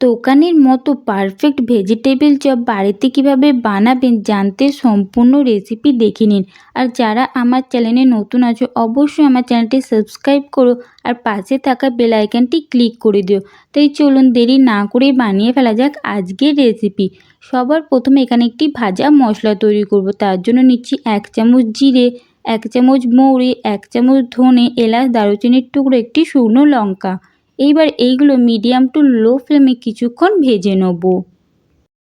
দোকানের মতো perfect vegetable chop বাড়িতে কীভাবে বানাবেন জানতে সম্পূর্ণ রেসিপি দেখে নিন। আর যারা আমার চ্যানেলে নতুন আছো, অবশ্যই আমার চ্যানেলটি সাবস্ক্রাইব করো আর পাশে থাকা বেল আইকনটি ক্লিক করে দিও। তাই চলুন দেরি না করেই বানিয়ে ফেলা যাক আজকের রেসিপি সবার প্রথমে এখানে একটি ভাজা মশলা তৈরি করব। তার জন্য নিচ্ছি এক চামচ জিরে, এক চামচ মৌরি, এক চামচ ধনে, এলাচ, দারুচিনির টুকরো, একটি শুকনো লঙ্কা। এইবার এইগুলো মিডিয়াম টু লো ফ্লেমে কিছুক্ষণ ভেজে নেব।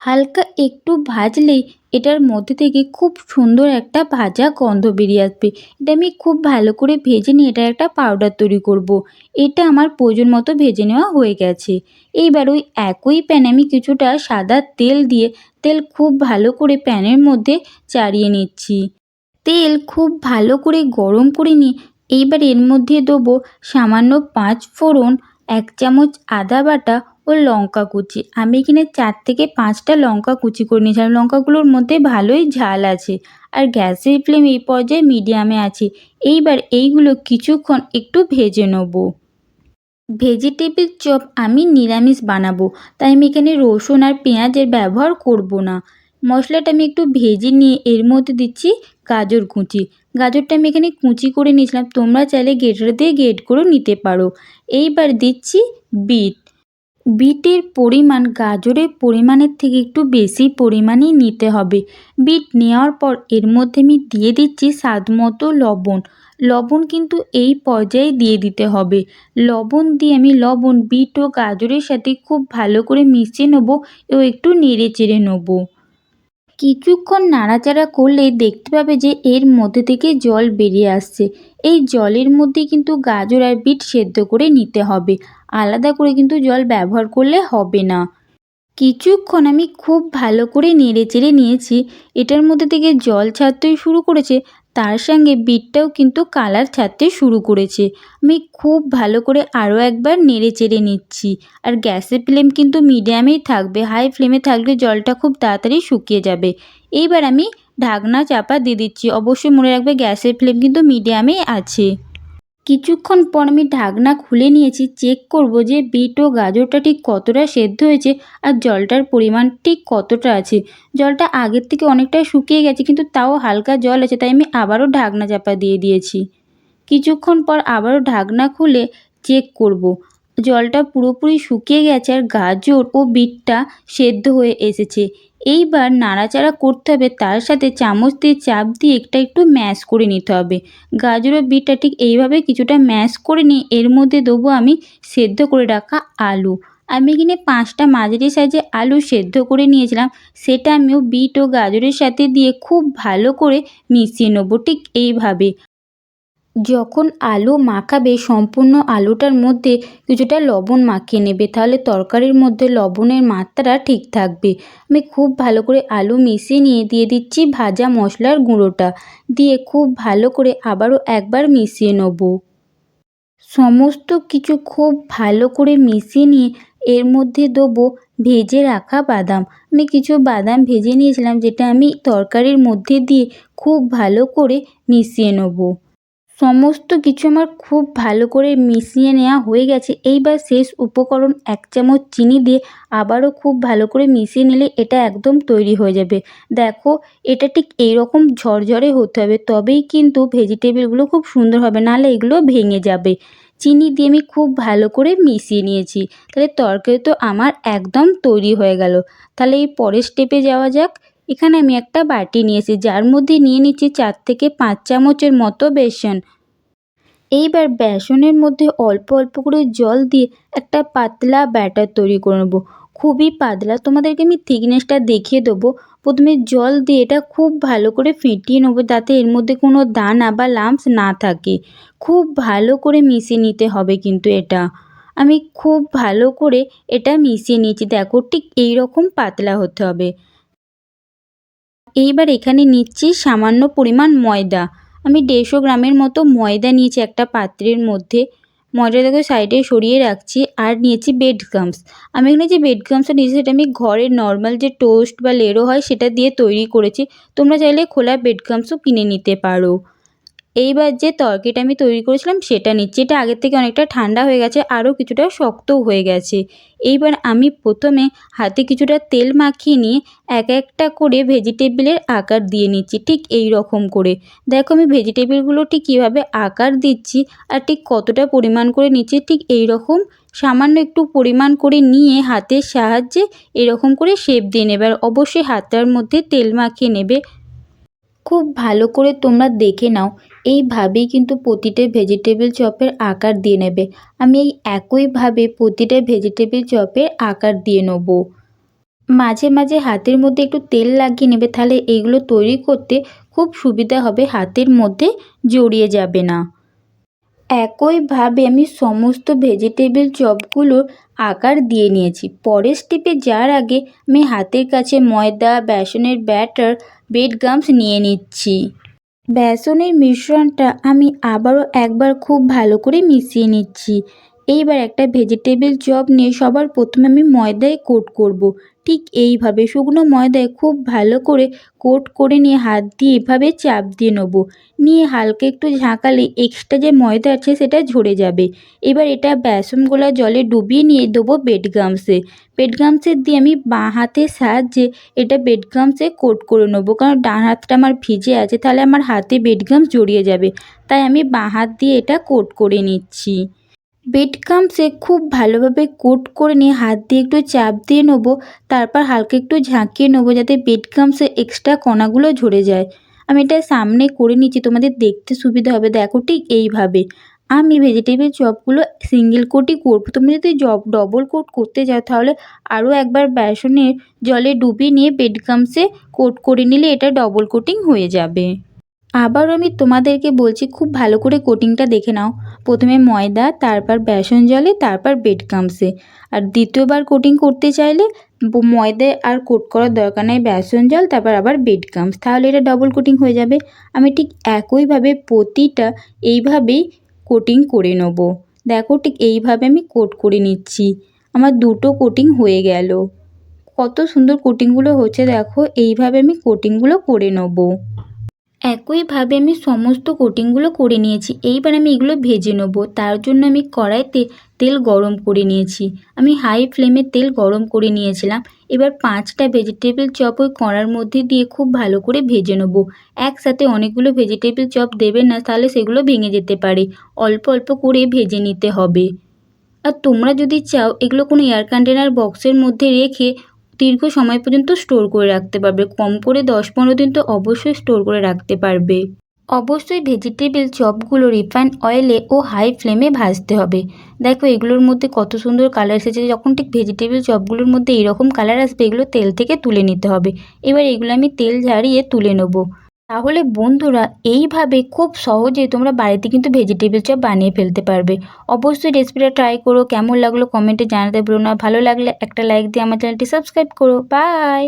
হালকা একটু ভাজলেই এটার মধ্যে থেকে খুব সুন্দর একটা ভাজা গন্ধ বেরিয়ে আসবে। এটা আমি খুব ভালো করে ভেজে নিয়ে এটা একটা পাউডার তৈরি করব। এটা আমার প্রয়োজন মতো ভেজে নেওয়া হয়ে গেছে। এইবার ওই একই প্যানে আমি কিছুটা সাদা তেল দিয়ে তেল খুব ভালো করে প্যানের মধ্যে চাড়িয়ে নিচ্ছি। তেল খুব ভালো করে গরম করে নিয়ে এইবার এর মধ্যে দেবো সামান্য পাঁচ ফোড়ন এক চামচ আদা বাটা ও লঙ্কা কুচি। আমি এখানে চার থেকে পাঁচটা লঙ্কা কুচি করে নিয়েছিলাম লঙ্কাগুলোর মধ্যে ভালোই ঝাল আছে। আর গ্যাসের ফ্লেম এই পর্যায়ে মিডিয়ামে আছে। এইবার এইগুলো কিছুক্ষণ একটু ভেজে নেব। ভেজিটেবিল চপ আমি নিরামিষ বানাবো। তাই আমি এখানে রসুন আর পেঁয়াজের ব্যবহার করব না। মশলাটা আমি একটু ভেজে নিয়ে এর মধ্যে দিচ্ছি গাজর কুচি। গাজরটা আমি এখানে কুচি করে নিয়েছিলাম। তোমরা চাইলে গেটার দিয়ে গেট করেও নিতে পারো। এইবার দিচ্ছি বিট। বিটের পরিমাণ গাজরের পরিমাণের থেকে একটু বেশি পরিমাণেই নিতে হবে। বিট নেওয়ার পর এর মধ্যে আমি দিয়ে দিচ্ছি স্বাদ মতো লবণ। লবণ কিন্তু এই পর্যায়ে দিয়ে দিতে হবে। লবণ দিয়ে আমি লবণ, বিট ও গাজরের সাথে খুব ভালো করে মিশিয়ে নেব ও একটু নেড়ে চেড়ে নেব। কিছুক্ষণ নাড়াচাড়া করলে দেখতে পাবে যে এর মধ্যে থেকে জল বেরিয়ে আসছে। এই জলের মধ্যে কিন্তু গাজর আর বিট সেদ্ধ করে নিতে হবে। আলাদা করে কিন্তু জল ব্যবহার করলে হবে না। কিছুক্ষণ আমি খুব ভালো করে নেড়ে চেড়ে নিয়েছি। এটার মধ্যে থেকে জল ছাড়তেই শুরু করেছে। তার সঙ্গে বিটটাও কিন্তু কালার ছাড়তে শুরু করেছে। আমি খুব ভালো করে আরও একবার নেড়ে চেড়ে নিচ্ছি। আর গ্যাসের ফ্লেম কিন্তু মিডিয়ামেই থাকবে, হাই ফ্লেমে থাকলে জলটা খুব তাড়াতাড়ি শুকিয়ে যাবে। এইবার আমি ঢাকনা চাপা দিয়ে দিচ্ছি। অবশ্যই মনে রাখবে গ্যাসের ফ্লেম কিন্তু মিডিয়ামেই আছে। কিছুক্ষণ পর আমি ঢাকনা খুলে নিয়েছি চেক করব যে বিট ও গাজরটা ঠিক কতটা সেদ্ধ হয়েছে আর জলটার পরিমাণ ঠিক কতটা আছে। জলটা আগের থেকে অনেকটাই শুকিয়ে গেছে, কিন্তু তাও হালকা জল আছে, তাই আমি আবারও ঢাকনা চাপা দিয়ে দিয়েছি। কিছুক্ষণ পর আবারও ঢাকনা খুলে চেক করব। জলটা পুরোপুরি শুকিয়ে গেছে আর গাজর ও বিটটা সেদ্ধ হয়ে এসেছে। এইবার নাড়াচাড়া করতে হবে, তার সাথে চামচ দিয়ে চাপ দিয়ে একটা একটু ম্যাশ করে নিতে হবে। গাজর ও বিটটা ঠিক এইভাবে কিছুটা ম্যাশ করে নিয়ে এর মধ্যে দেবো আমি সেদ্ধ করে রাখা আলু। আমি এখানে পাঁচটা মাঝারি সাইজে আলু সেদ্ধ করে নিয়েছিলাম, সেটা আমিও বিট ও গাজরের সাথে দিয়ে খুব ভালো করে মিশিয়ে নেব ঠিক এইভাবে। যখন আলু মাখাবে, সম্পূর্ণ আলুটার মধ্যে কিছুটা লবণ মাখিয়ে নেবে। তাহলে তরকারির মধ্যে লবণের মাত্রা ঠিক থাকবে। আমি খুব ভালো করে আলু মিশিয়ে নিয়ে দিয়ে দিচ্ছি ভাজা মশলার গুঁড়োটা। দিয়ে খুব ভালো করে আবারও একবার মিশিয়ে নেব। সমস্ত কিছু খুব ভালো করে মিশিয়ে নিয়ে এর মধ্যে দেবো ভেজে রাখা বাদাম। আমি কিছু বাদাম ভেজে নিয়েছিলাম, যেটা আমি তরকারির মধ্যে দিয়ে খুব ভালো করে মিশিয়ে নেব। সমস্ত কিছু আমার খুব ভালো করে মিশিয়ে নেওয়া হয়ে গেছে। এইবার শেষ উপকরণ এক চামচ চিনি দিয়ে আবারও খুব ভালো করে মিশিয়ে নিলে এটা একদম তৈরি হয়ে যাবে। দেখো, এটা ঠিক এইরকম ঝরঝরে হতে হবে, তবেই কিন্তু ভেজিটেবিলগুলো খুব সুন্দর হবে, নাহলে এগুলো ভেঙে যাবে। চিনি দিয়ে আমি খুব ভালো করে মিশিয়ে নিয়েছি। তাহলে তরকারি তো আমার একদম তৈরি হয়ে গেল। তাহলে এই পরের স্টেপে যাওয়া যাক। এখানে আমি একটা বাটি নিয়েছি, যার মধ্যে নিয়ে নিচ্ছি চার থেকে পাঁচ চামচের মতো বেসন। এইবার বেসনের মধ্যে অল্প অল্প করে জল দিয়ে একটা পাতলা ব্যাটার তৈরি করে নেব। খুবই পাতলা, তোমাদেরকে আমি থিকনেসটা দেখিয়ে দেবো। প্রথমে জল দিয়ে এটা খুব ভালো করে ফেটিয়ে নেব, যাতে এর মধ্যে কোনো দানা বা লাম্পস না থাকে। খুব ভালো করে মিশিয়ে নিতে হবে কিন্তু এটা। আমি খুব ভালো করে এটা মিশিয়ে নিয়েছি, দেখো ঠিক এইরকম পাতলা হতে হবে। এইবার এখানে নিচ্ছি সামান্য পরিমাণ ময়দা। আমি দেড়শো গ্রামের মতো ময়দা নিয়েছি একটা পাত্রের মধ্যে। ময়দাটাকে সাইডে সরিয়ে রাখছি আর নিয়েছি বেড গামস আমি এখানে যে বেড গামসটা নিয়েছি সেটা আমি ঘরের নর্মাল যে টোস্ট বা লেরো হয় সেটা দিয়ে তৈরি করেছি। তোমরা চাইলে খোলা বেড গামসও কিনে নিতে পারো। এইবার যে তরকারিটা আমি তৈরি করেছিলাম সেটা নিচ্ছি। এটা আগের থেকে অনেকটা ঠান্ডা হয়ে গেছে, আরও কিছুটা শক্তও হয়ে গেছে। এইবার আমি প্রথমে হাতে কিছুটা তেল মাখিয়ে নিয়ে এক একটা করে ভেজিটেবিলের আকার দিয়ে নিচ্ছি, ঠিক এই রকম করে। দেখো আমি ভেজিটেবিলগুলো ঠিক কীভাবে আকার দিচ্ছি আর ঠিক কতটা পরিমাণ করে নিচ্ছি, ঠিক এই রকম সামান্য একটু পরিমাণ করে নিয়ে হাতের সাহায্যে এরকম করে শেপ দিয়ে নেবে আর অবশ্যই হাতটার মধ্যে তেল মাখিয়ে নেবে। খুব ভালো করে তোমরা দেখে নাও এইভাবেই কিন্তু প্রতিটা ভেজিটেবিল চপের আকার দিয়ে নেবে। আমি এই একইভাবে প্রতিটা ভেজিটেবিল চপের আকার দিয়ে নেব। মাঝে মাঝে হাতের মধ্যে একটু তেল লাগিয়ে নেবে, তাহলে এইগুলো তৈরি করতে খুব সুবিধা হবে, হাতের মধ্যে জড়িয়ে যাবে না। একইভাবে আমি সমস্ত ভেজিটেবিল চপগুলোর আকার দিয়ে নিয়েছি। পরের স্টেপে যাওয়ার আগে আমি হাতের কাছে ময়দা, বেসনের ব্যাটার বেড গামস নিয়ে নিচ্ছি। বেসনের মিশ্রণটা আমি আবারও একবার খুব ভালো করে মিশিয়ে নিচ্ছি। এইবার একটা ভেজিটেবিল চপ নিয়ে সবার প্রথমে আমি ময়দায় কোট করব। ঠিক এইভাবে শুকনো ময়দায় খুব ভালো করে কোট করে নিয়ে হাত দিয়ে এভাবে চাপ দিয়ে নেব। নিয়ে হালকা একটু ঝাঁকালে এক্সট্রা যে ময়দা আছে সেটা ঝরে যাবে। এবার এটা বেসন গোলা জলে ডুবিয়ে নিয়ে দেবো বেডগামসে বেডগামসে দিয়ে আমি বাঁ হাতের সাহায্যে এটা বেডগামসে কোট করে নেব। কারণ ডান হাতটা আমার ভিজে আছে, তাহলে আমার হাতে বেডগামস জড়িয়ে যাবে। তাই আমি বাঁ হাত দিয়ে এটা কোট করে নিচ্ছি। বেড গামসে খুব ভালোভাবে কোট করে নিয়ে হাত দিয়ে একটু চাপ দিয়ে নেব, তারপর হালকা একটু ঝাঁকিয়ে নেব যাতে বেড গামসে এক্সট্রা কণাগুলো ঝরে যায়। আমি এটা সামনে করে নিচ্ছি, তোমাদের দেখতে সুবিধা হবে। দেখো ঠিক এইভাবে। আমি ভেজিটেবিল চপগুলো সিঙ্গেল কোটই করব। তুমি যদি জব ডবল কোট করতে যাও, তাহলে আরও একবার বেসনের জলে ডুবিয়ে নিয়ে বেড গামসে কোট করে নিলে এটা ডবল কোটিং হয়ে যাবে। আবারও আমি তোমাদেরকে বলছি, খুব ভালো করে কোটিংটা দেখে নাও। প্রথমে ময়দা, তারপর বেসন জলে, তারপর বেড গামসে আর দ্বিতীয়বার কোটিং করতে চাইলে ময়দায় আর কোট করার দরকার নেই, বেসন জল, তারপর আবার বেড গামস তাহলে এটা ডবল কোটিং হয়ে যাবে। আমি ঠিক একইভাবে প্রতিটা এইভাবেই কোটিং করে নেব। দেখো ঠিক এইভাবে আমি কোট করে নিচ্ছি। আমার দুটো কোটিং হয়ে গেল। কত সুন্দর কোটিংগুলো হচ্ছে, দেখো। এইভাবে আমি কোটিংগুলো করে নেব। একইভাবে আমি সমস্ত কোটিংগুলো করে নিয়েছি। এইবার আমি এগুলো ভেজে নেব। তার জন্য আমি কড়াইতে তেল গরম করে নিয়েছি। আমি হাই ফ্লেমে তেল গরম করে নিয়েছিলাম। এবার পাঁচটা ভেজিটেবিল চপ ওই কড়ার মধ্যে দিয়ে খুব ভালো করে ভেজে নেব। একসাথে অনেকগুলো ভেজিটেবিল চপ দেবে না, তাহলে সেগুলো ভেঙে যেতে পারে। অল্প অল্প করে ভেজে নিতে হবে। আর তোমরা যদি চাও, এগুলো কোনো এয়ার কন্টেনার বক্সের মধ্যে রেখে দীর্ঘ সময় পর্যন্ত স্টোর করে রাখতে পারবে। কম করে দশ পনেরো দিন তো অবশ্যই স্টোর করে রাখতে পারবে। অবশ্যই ভেজিটেবিল চপগুলো রিফাইন অয়েলে ও হাই ফ্লেমে ভাজতে হবে। দেখো, এগুলোর মধ্যে কত সুন্দর কালার এসেছে। যখন ঠিক ভেজিটেবিল চপগুলোর মধ্যে এরকম কালার আসবে, এগুলো তেল থেকে তুলে নিতে হবে। এবার এগুলো আমি তেল ঝাড়িয়ে তুলে নেব। তাহলে বন্ধুরা, এইভাবে খুব সহজে তোমরা বাড়িতে কিন্তু ভেজিটেবিল চপ বানিয়ে ফেলতে পারবে। অবশ্যই রেসিপিটা ট্রাই করো, কেমন লাগল কমেন্টে জানাতে ভুলো না। ভালো লাগলে একটা লাইক দিয়ে আমার চ্যানেলটি সাবস্ক্রাইব করো। বাই